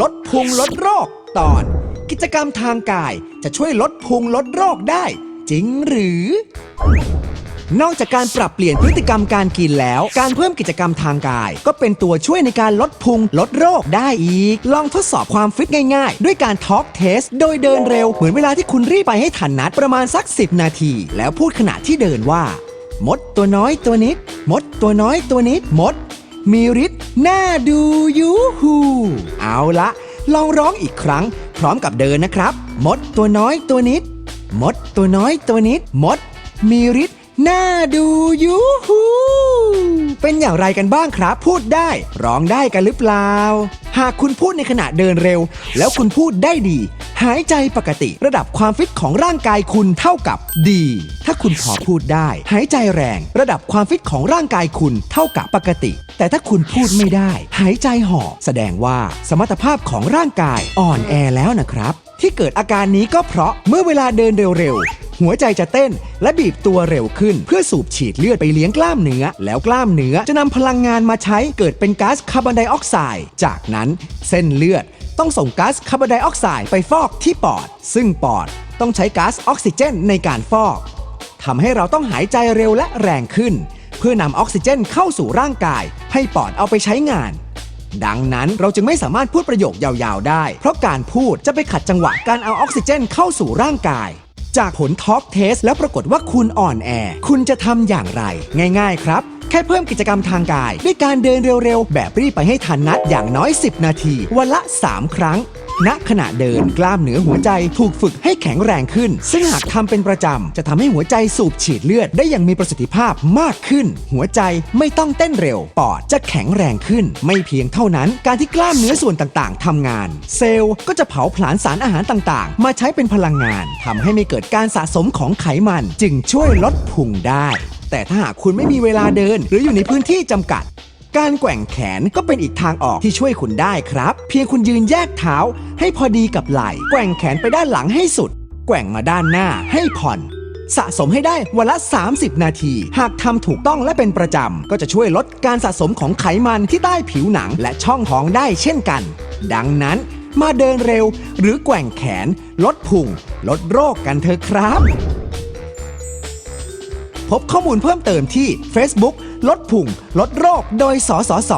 ลดพุงลดโรค ตอน กิจกรรมทางกายจะช่วยลดพุงลดโรคได้ จริงหรือ นอกจากการปรับเปลี่ยนพฤติกรรมการกินแล้ว การเพิ่มกิจกรรมทางกาย ก็เป็นตัวช่วยในการลดพุงลดโรคได้อีก ลองทดสอบความฟิตง่ายๆ ด้วยการทอล์กเทส โดยเดินเร็ว เหมือนเวลาที่คุณรีบไปให้ทันนัดประมาณสัก 10 นาที แล้วพูดขณะที่เดินว่า มดตัวน้อยตัวนิด มดตัวน้อยตัวนิด มด มีฤทธิ์น่าดูยูฮูเอาละลองร้องอีกครั้ง พร้อมกับเดินนะครับ มดตัวน้อยตัวนิด มดตัวน้อยตัวนิด มด มีฤทธิ์น่าดูยูฮูเป็นอย่างไรกันบ้างครับ พูดได้ร้องได้กันหรือเปล่า หากคุณพูดในขณะเดินเร็ว แล้วคุณพูดได้ดี หายใจปกติระดับความฟิตของร่างกายคุณเท่ากับดีาคุณพอพูดได้ หายใจแรง ระดับความฟิตของร่างกายคุณเท่ากับปกติ แต่ถ้าคุณพูดไม่ได้ หายใจหอบแสดงว่าสมรรถภาพของร่างกายอ่อนแอแล้วนะครับ ที่เกิดอาการนี้ก็เพราะเมื่อเวลาเดินเร็วๆหัวใจจะเต้นและบีบตัวเร็วขึ้น เพื่อสูบฉีดเลือดไปเลี้ยงกล้ามเนื้อ แล้วกล้ามเนื้อจะนำพลังงานมาใช้เกิดเป็นก๊าซคาร์บอนไดออกไซด์จากนั้นเส้นเลือดต้องส่งก๊าซคาร์บอนไดออกไซด์ไปฟอกที่ปอด ซึ่งปอดต้องใช้ก๊าซออกซิเจนในการฟอก ทำให้เราต้องหายใจเร็วและแรงขึ้น เพื่อนำออกซิเจนเข้าสู่ร่างกาย ให้ปอดเอาไปใช้งาน ดังนั้นเราจึงไม่สามารถพูดประโยคยาวๆได้ เพราะการพูดจะไปขัดจังหวะการเอาออกซิเจนเข้าสู่ร่างกาย จากผลทอล์กเทสแล้วปรากฏว่าคุณอ่อนแอ คุณจะทำอย่างไร ง่าย ๆ ครับ ค่เพิ่มกิจกรรมทางกาย ด้วยการเดินเร็วๆ แบบรีบไปให้ทันนัดอย่างน้อย 10 นาที วันละ 3 ครั้ง ณขณะเดินกล้ามเนื้อหัวใจถูกฝึกให้แข็งแรงขึ้น ซึ่งหากทำเป็นประจำ จะทำให้หัวใจสูบฉีดเลือดได้อย่างมีประสิทธิภาพมากขึ้น หัวใจไม่ต้องเต้นเร็ว ปอดจะแข็งแรงขึ้น ไม่เพียงเท่านั้น การที่กล้ามเนื้อส่วนต่างๆทำงาน เซลล์ก็จะเผาผลาญสารอาหารต่างๆ มาใช้เป็นพลังงานทำให้ไม่เกิดการสะสมของไขมัน จึงช่วยลดพุงได้ แต่ถ้าหากคุณไม่มีเวลาเดิน หรืออยู่ในพื้นที่จำกัด การแกว่งแขนก็เป็นอีกทางออกที่ช่วยคุณได้ครับ เพียงคุณยืนแยกเท้า ให้พอดีกับไหล่แกว่งแขนไปด้านหลังให้สุด แกว่งมาด้านหน้าให้ผ่อน สะสมให้ได้วันละ 30 นาที หากทำถูกต้องและเป็นประจำ ก็จะช่วยลดการสะสมของไขมันที่ใต้ผิวหนังและช่องท้องได้เช่นกัน ดังนั้นมาเดินเร็ว หรือแกว่งแขน ลดพุงลดโรคกันเถอะครับ พบข้อมูลเพิ่มเติมที่ Facebook ลดพุงลดโรคโดยสสส